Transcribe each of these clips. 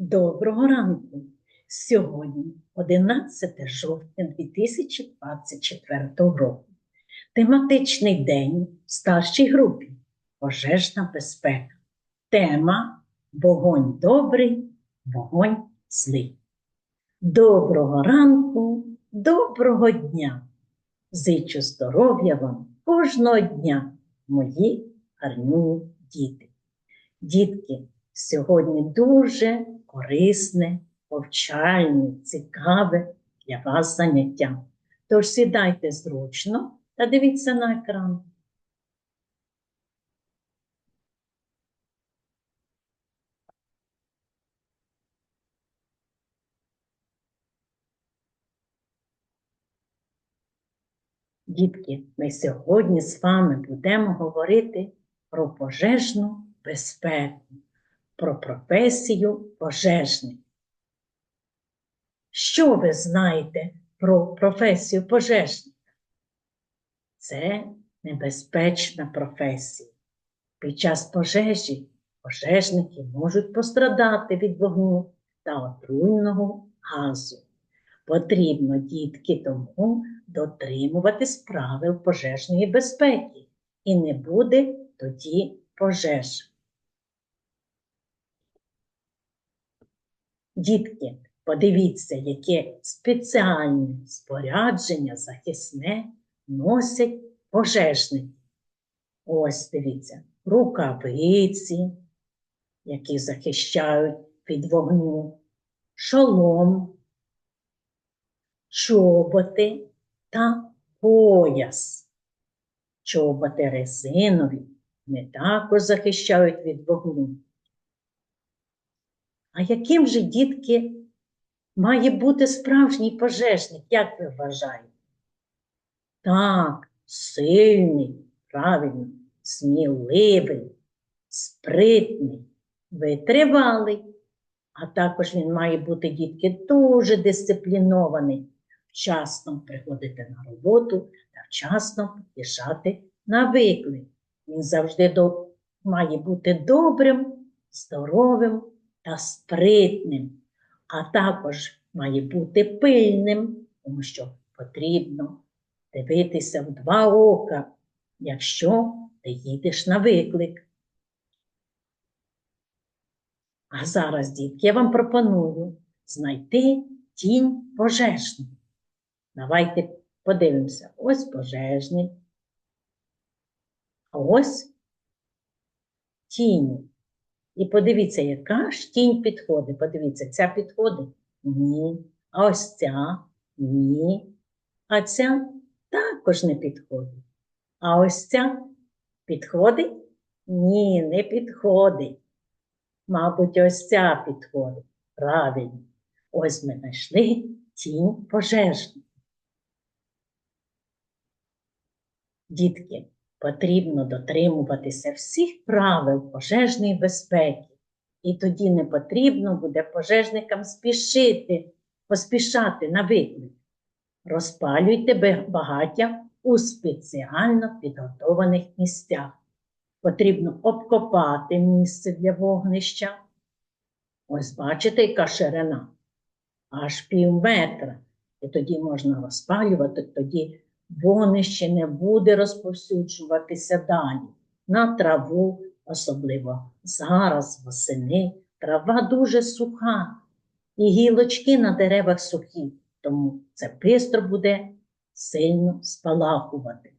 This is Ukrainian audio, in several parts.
Доброго ранку! Сьогодні 11 жовтня 2024 року. Тематичний день в старшій групі Пожежна безпека. Тема Вогонь добрий, вогонь злий. Доброго ранку, доброго дня! Зичу здоров'я вам кожного дня, мої гарні діти. Дітки, сьогодні дуже корисне, повчальне, цікаве для вас заняття. Тож сідайте зручно та дивіться на екран. Дітки, ми сьогодні з вами будемо говорити про пожежну безпеку, про професію пожежник. Що ви знаєте про професію пожежника? Це небезпечна професія. Під час пожежі пожежники можуть пострадати від вогню та отруйного газу. Потрібно, дітки, тому дотримуватись правил пожежної безпеки і не буде тоді пожеж. Дітки, подивіться, яке спеціальне спорядження захисне носять пожежники. Ось дивіться, рукавиці, які захищають від вогню, шолом, чоботи та пояс. Чоботи резинові не також захищають від вогню. А яким же, дітки, має бути справжній пожежник, як ви вважаєте? Так, сильний, правильно, сміливий, спритний, витривалий. А також він має бути, дітки, дуже дисциплінований, вчасно приходити на роботу та вчасно пішати на виклик. Він завжди має бути добрим, здоровим та спритним, а також має бути пильним, тому що потрібно дивитися в два ока, якщо ти їдеш на виклик. А зараз, дітки, я вам пропоную знайти тінь пожежну. Давайте подивимося. Ось пожежний. А ось тінь. І подивіться, яка ж тінь підходить. Подивіться, ця підходить? Ні. А ось ця ні. А ця також не підходить. А ось ця підходить? Ні, не підходить. Мабуть, ось ця підходить. Правильно. Ось ми знайшли тінь пожежну. Дітки, потрібно дотримуватися всіх правил пожежної безпеки. І тоді не потрібно буде пожежникам спішити, поспішати на виклик. Розпалюйте багаття у спеціально підготованих місцях. Потрібно обкопати місце для вогнища. Ось бачите, яка ширина? Аж пів метра. І тоді можна розпалювати, тоді вогнище не буде розповсюджуватися далі. На траву, особливо зараз, восени, трава дуже суха, і гілочки на деревах сухі, тому це пристро буде сильно спалахувати.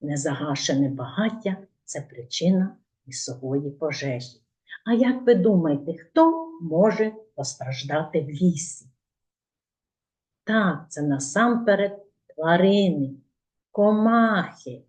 Незагашене багаття це причина лісової пожежі. А як ви думаєте, хто може постраждати в лісі? Так, це насамперед тварини, комахи,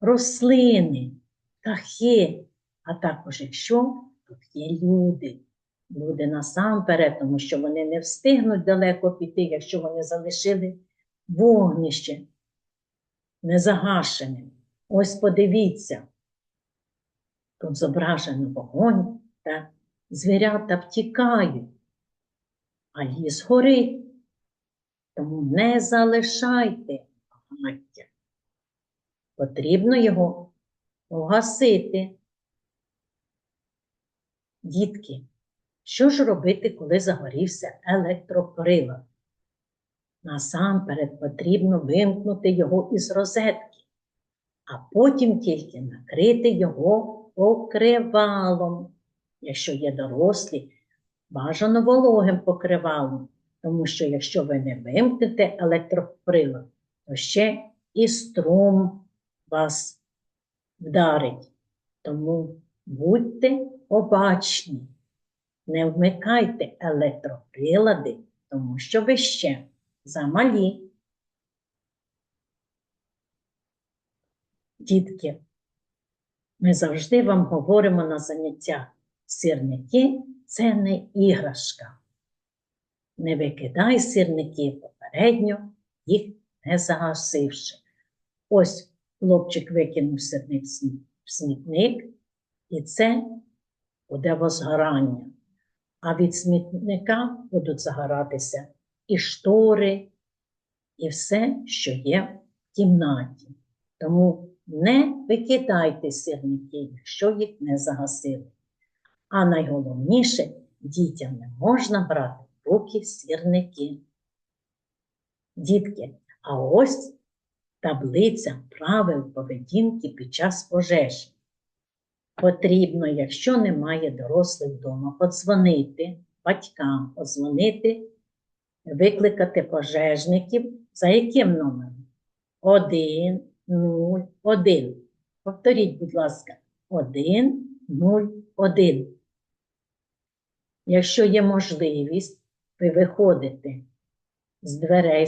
рослини, птахи, а також якщо тут є люди. Люди насамперед, тому що вони не встигнуть далеко піти, якщо вони залишили вогнище незагашеним. Ось подивіться, тут зображено вогонь та звірята втікають, а ліс горить. Тому не залишайте багаття. Потрібно його погасити Дітки, що ж робити, коли загорівся електроприлад? Насамперед потрібно вимкнути його із розетки, а потім тільки накрити його покривалом. Якщо є дорослі, бажано вологим покривалом, тому що якщо ви не вимкнете електроприлад, то ще і струм вас вдарить. Тому будьте обачні, не вмикайте електроприлади, тому що ви ще замалі. Дітки, ми завжди вам говоримо на заняттях, сірники це не іграшка. Не викидай сірники попередньо, їх не загасивши. Ось хлопчик викинув сірник в смітник, і це буде возгорання. А від смітника будуть загоратися і штори, і все, що є в кімнаті. Тому не викидайте сірники, якщо їх не загасили. А найголовніше, дітям не можна брати в руки сірники. Дітки, а ось таблиця правил поведінки під час пожежі. Потрібно, якщо немає дорослих вдома, подзвонити батькам, подзвонити, викликати пожежників. За яким номером? 1, 0, 1. Повторіть, будь ласка, 1, 0, 1. Якщо є можливість, ви виходите з дверей,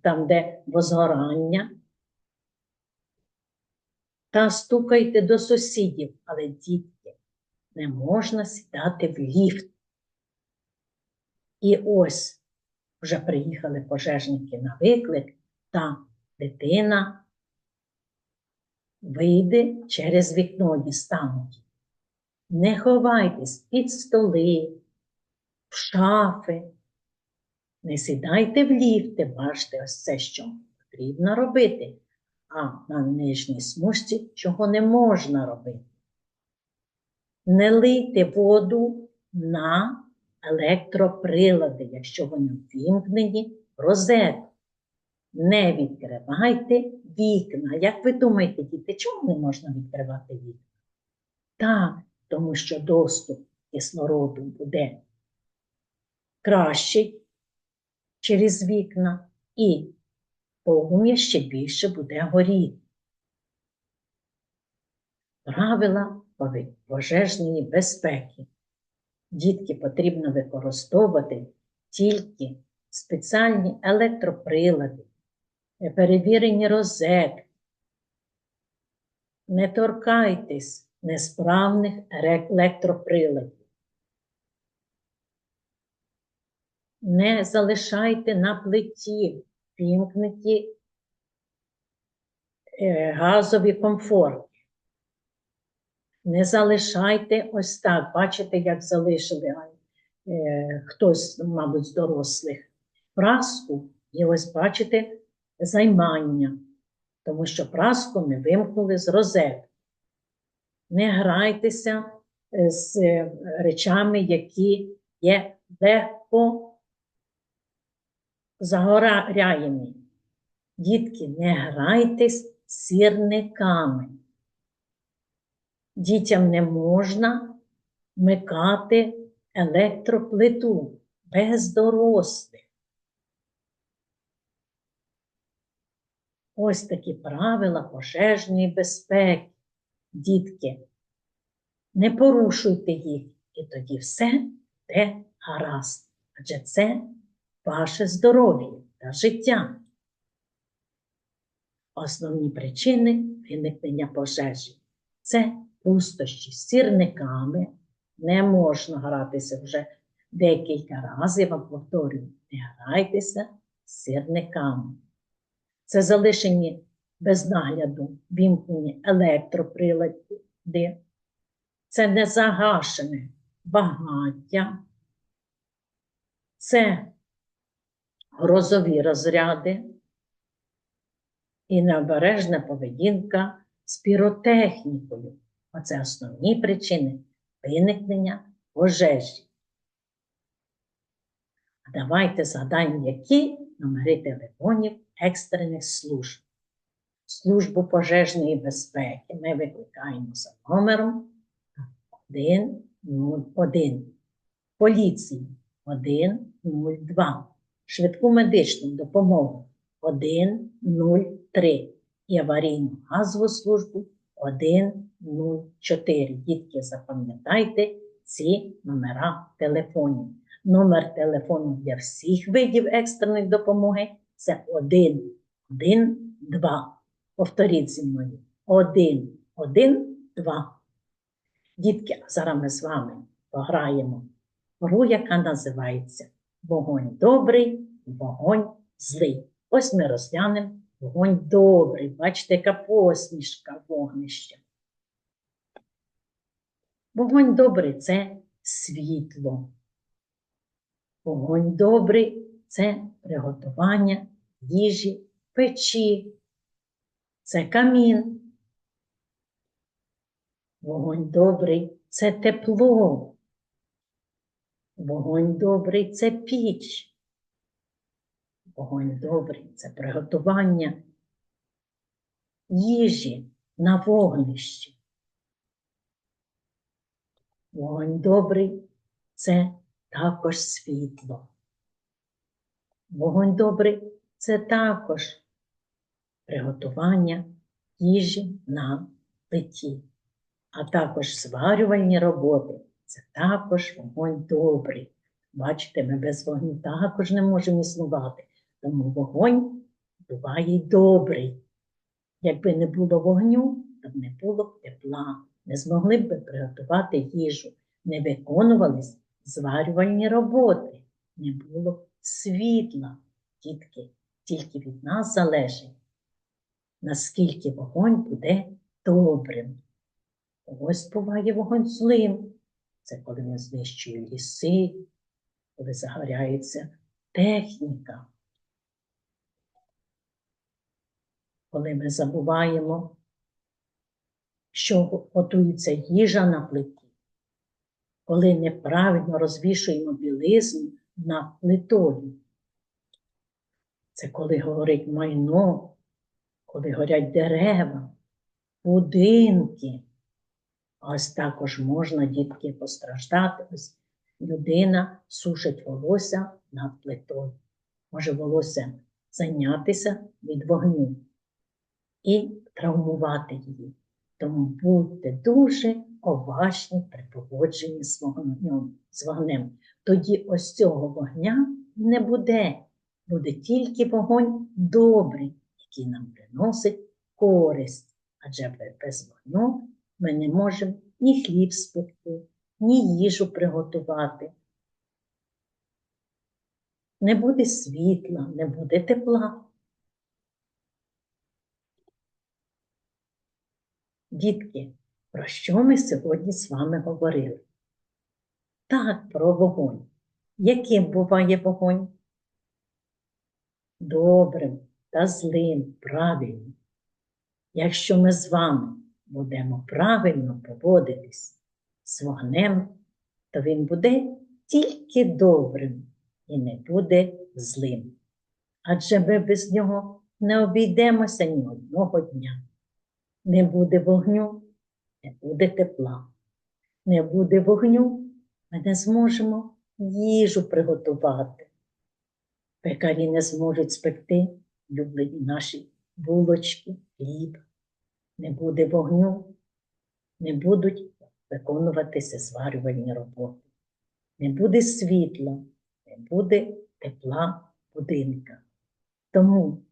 там, де возгорання, та стукайте до сусідів, але дітки, не можна сідати в ліфт. І ось вже приїхали пожежники на виклик, та дитина вийде через вікно дістануть. Не ховайтесь під столи, в шафи. Не сідайте в ліфти, бачите, ось це що потрібно робити. А на нижній смужці чого не можна робити. Не лийте воду на електроприлади, якщо вони ввімкнені розетку. Не відкривайте вікна. Як ви думаєте, діти, чому не можна відкривати вікна? Так, тому що доступ кислороду буде кращий через вікна і полум'я ще більше буде горіти. Правила пожежної безпеки. Дітки потрібно використовувати тільки спеціальні електроприлади, перевірені розетки. Не торкайтесь несправних електроприладів. Не залишайте на плиті вімкнуті е, газові комфорти. Не залишайте ось так. Бачите, як залишили е, хтось, мабуть, з дорослих праску, і ось бачите займання, тому що праску не вимкнули з розетки. Не грайтеся е, з речами, які є легко загоряємі. Дітки, не грайтесь сірниками. Дітям не можна вмикати електроплиту без дорослих. Ось такі правила пожежної безпеки. Дітки, не порушуйте їх, і тоді все буде гаразд. Адже це ваше здоров'я та життя. Основні причини виникнення пожежі це пустощі з сірниками. Не можна гратися вже декілька разів, я вам повторюю, не грайтеся з сірниками. Це залишені без нагляду вімкнені електроприлади. Це незагашене багаття. Це грозові розряди і необережна поведінка з піротехнікою. Оце основні причини виникнення пожежі. А Давайте згадаємо, які номери телефонів екстрених служб. Службу пожежної безпеки ми викликаємо за номером 101. Поліцію 102. Швидку медичну допомогу 103 і аварійну газову службу 104. Дітки, запам'ятайте ці номера телефонів. Номер телефону для всіх видів екстреної допомоги це 112. Повторіть зі мною. 112. Дітки, а зараз ми з вами пограємо гру, яка називається Вогонь добрий, вогонь злий. Ось ми розглянемо вогонь добрий. Бачите, яка посмішка вогнища. Вогонь добрий це світло. Вогонь добрий це приготування їжі, печі, це камін. Вогонь добрий це тепло. Вогонь добрий це піч. Вогонь добрий це приготування їжі на вогнищі. Вогонь добрий це також світло. Вогонь добрий це також приготування їжі на плиті, а також зварювальні роботи це також вогонь добрий. Бачите, ми без вогню також не можемо існувати, тому вогонь буває добрий. Якби не було вогню, то б не було б тепла, не змогли б приготувати їжу, не виконувались зварювальні роботи, не було б світла, дітки, тільки від нас залежить, наскільки вогонь буде добрим. Ось буває вогонь злим. Це коли не знищує ліси, коли загоряється техніка. Коли ми забуваємо, що готується їжа на плиті, коли неправильно розвішуємо білизну над плитою. Це коли горить майно, коли горять дерева, будинки. Ось також можна, дітки, постраждати. Ось людина сушить волосся над плитою. Може волосся зайнятися від вогню і травмувати її. Тому будьте дуже уважні при поводженні з вогнем. з вогнем. Тоді ось цього вогня не буде. Буде тільки вогонь добрий, який нам приносить користь. Адже без вогню ми не можемо ні хліб спекти, ні їжу приготувати. Не буде світла, не буде тепла. Дітки, про що ми сьогодні з вами говорили? Так, про вогонь. Яким буває вогонь? Добрим та злим, правильним. Якщо ми з вами будемо правильно поводитись з вогнем, то він буде тільки добрим і не буде злим. Адже ми без нього не обійдемося ні одного дня. Не буде вогню, не буде тепла. Не буде вогню, ми не зможемо їжу приготувати. Пекарі не зможуть спекти люблені наші булочки, хліб не буде вогню, не будуть виконуватися зварювальні роботи, не буде світла, не буде тепла будинка. Тому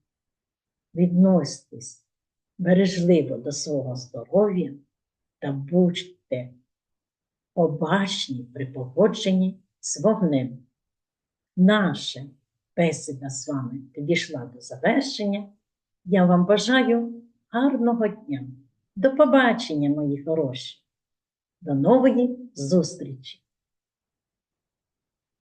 відносьтесь бережливо до свого здоров'я та будьте обачні при поводженні з вогнем. Наша бесіда з вами підійшла до завершення. Я вам бажаю гарного дня. До побачення, мої хороші. До нової зустрічі!